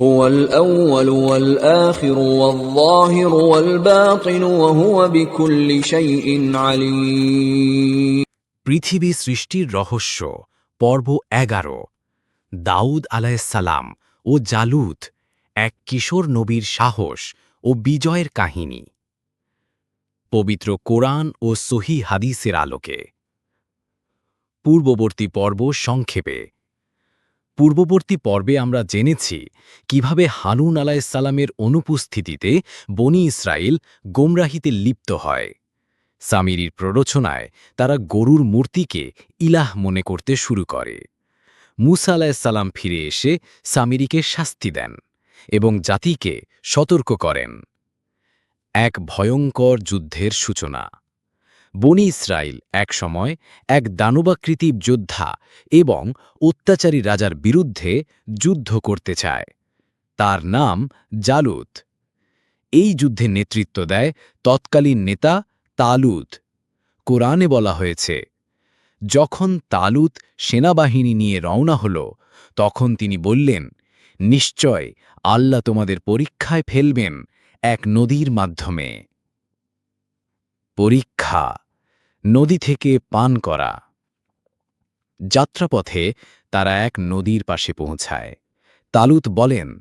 هو الأول والآخر والظاهر والباطن وهو بكل شيء عليم পৃথিবী সৃষ্টির রহস্য পর্ব এগারো দাউদ আলাইসালাম ও জালুত এক কিশোর নবীর সাহস ও বিজয়ের কাহিনী পবিত্র কোরআন ও সহি হাদিসের আলোকে পূর্ববর্তী পর্ব সংক্ষেপে পূর্ববর্তী পর্বে আমরা জেনেছি কীভাবে হানুন আলাইসাল্লামের অনুপস্থিতিতে বনি ইসরায়েল গোমরাহিতে লিপ্ত হয়। সামিরির প্ররোচনায় তারা গরুর মূর্তিকে ইলাহ মনে করতে শুরু করে। মুসা আলাহিসাল্লাম ফিরে এসে সামিরিকে শাস্তি দেন এবং জাতিকে সতর্ক করেন। এক ভয়ঙ্কর যুদ্ধের সূচনা। বনি ইসরায়েল একসময় এক দানবাকৃতি যোদ্ধা এবং অত্যাচারী রাজার বিরুদ্ধে যুদ্ধ করতে চায়। তার নাম জালুত। এই যুদ্ধে নেতৃত্ব দেয় তৎকালীন নেতা তালুত। কোরআনে বলা হয়েছে, যখন তালুত সেনাবাহিনী নিয়ে রওনা হল, তখন তিনি বললেন, নিশ্চয় আল্লাহ তোমাদের পরীক্ষায় ফেলবেন এক নদীর মাধ্যমে। পরীক্ষা নদী থেকে পান করা। যাত্রাপথে তারা এক নদীর পাশে পৌঁছায়। তালুত বলেন,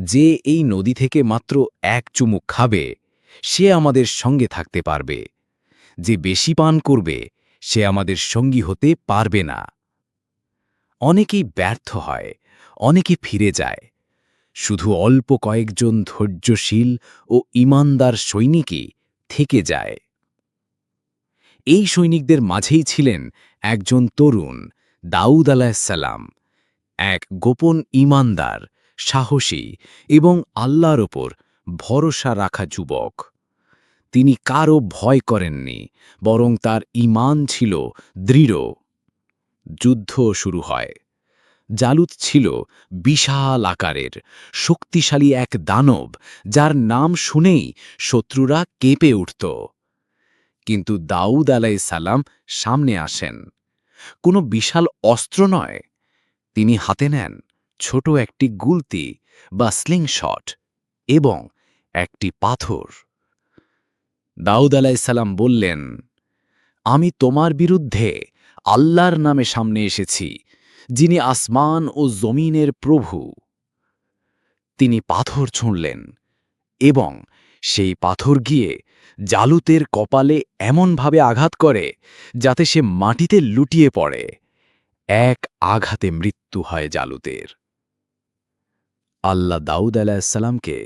যে এই নদী থেকে মাত্র এক চুমুক খাবে, সে আমাদের সঙ্গে থাকতে পারবে। যে বেশি পান করবে, সে আমাদের সঙ্গী হতে পারবে না। অনেকেই ব্যর্থ হয় অনেকে ফিরে যায়। শুধু অল্প কয়েকজন ধৈর্যশীল ও ইমানদার সৈনিকই থেকে যায়। এই সৈনিকদের মাঝেই ছিলেন একজন তরুণ, দাউদ আলাহিসাল্লাম এক গোপন ইমানদার, সাহসী এবং আল্লাহর ওপর ভরসা রাখা যুবক। তিনি কারও ভয় করেননি, বরং তার ইমান ছিল দৃঢ়। যুদ্ধ শুরু হয়। জালুত ছিল বিশাল আকারের, শক্তিশালী এক দানব, যার নাম শুনেই শত্রুরা কেঁপে উঠত। কিন্তু দাউদ আলাই সালাম সামনে আসেন। কোনো বিশাল অস্ত্র নয়। তিনি হাতে নেন ছোট একটি গুলতি বা স্লিংশট এবং একটি পাথর। দাউদ আলাইসাল্লাম বললেন, আমি তোমার বিরুদ্ধে আল্লাহর নামে সামনে এসেছি, যিনি আসমান ও জমিনের প্রভু। তিনি পাথর ছুঁড়লেন এবং সেই পাথর গিয়ে জালুতের কপালে এমনভাবে আঘাত করে যাতে সে মাটিতে লুটিয়ে পড়ে। এক আঘাতে মৃত্যু হয় জালুতের। আল্লাহ দাউদ আলাহিসাল্লামকে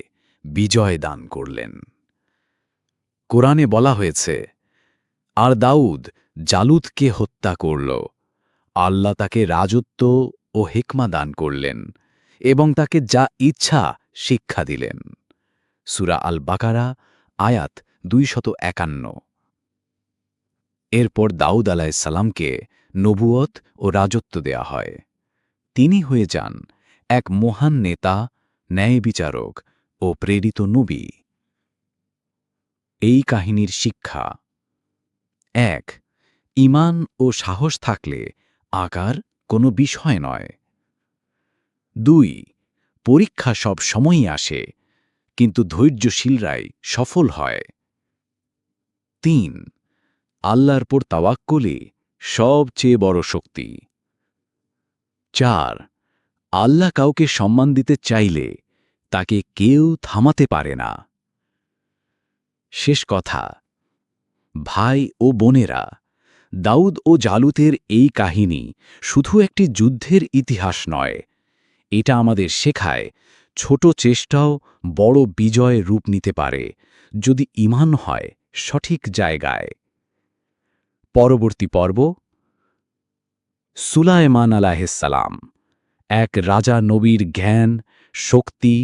বিজয় দান করলেন। কোরআনে বলা হয়েছে, আর দাউদ জালুদকে হত্যা করল। আল্লাহ তাকে রাজত্ব ও হেকমা দান করলেন এবং তাকে যা ইচ্ছা শিক্ষা দিলেন। সুরা আল বাকারা আয়াত দুইশত একান্ন। এরপর দাউদ সালামকে নবুয়ত ও রাজত্ব দেয়া হয়। তিনি হয়ে যান এক মহান নেতা, ন্যায় বিচারক ও প্রেরিত নবী। এই কাহিনীর শিক্ষা। এক ইমান ও সাহস থাকলে আকার কোনো বিষয় নয়। দুই, পরীক্ষা সব সময়ই আসে কিন্তু ধৈর্যশীলরাই সফল হয়। তিন, আল্লাহর পর তাওয়াক্কলে সবচেয়ে বড় শক্তি। চার, আল্লাহ কাউকে সম্মান দিতে চাইলে তাকে কেউ থামাতে পারে না। শেষ কথা, ভাই ও বোনেরা, দাউদ ও জালুতের এই কাহিনী শুধু একটি যুদ্ধের ইতিহাস নয়, এটা আমাদের শেখায় ছোট চেষ্টাও বড় বিজয় রূপ নিতে পারে, যদি ইমান হয় সঠিক জায়গায়। পরবর্তী পর্ব, সুলায়মান আলাহিসাল্লাম এক রাজা নবীর জ্ঞান, শক্তি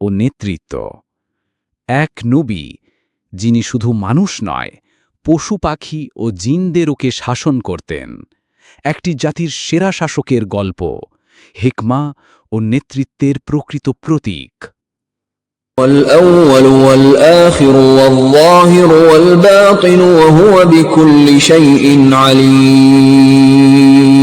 ও নেতৃত্ব। এক নবী, যিনি শুধু মানুষ নয়, পশু পাখি ও জিনদেরকে শাসন করতেন। একটি জাতির সেরা শাসকের গল্প হিকমা ও নেতৃত্বের প্রকৃত প্রতীক والأول والآخر والظاهر والباطن وهو بكل شيء عليم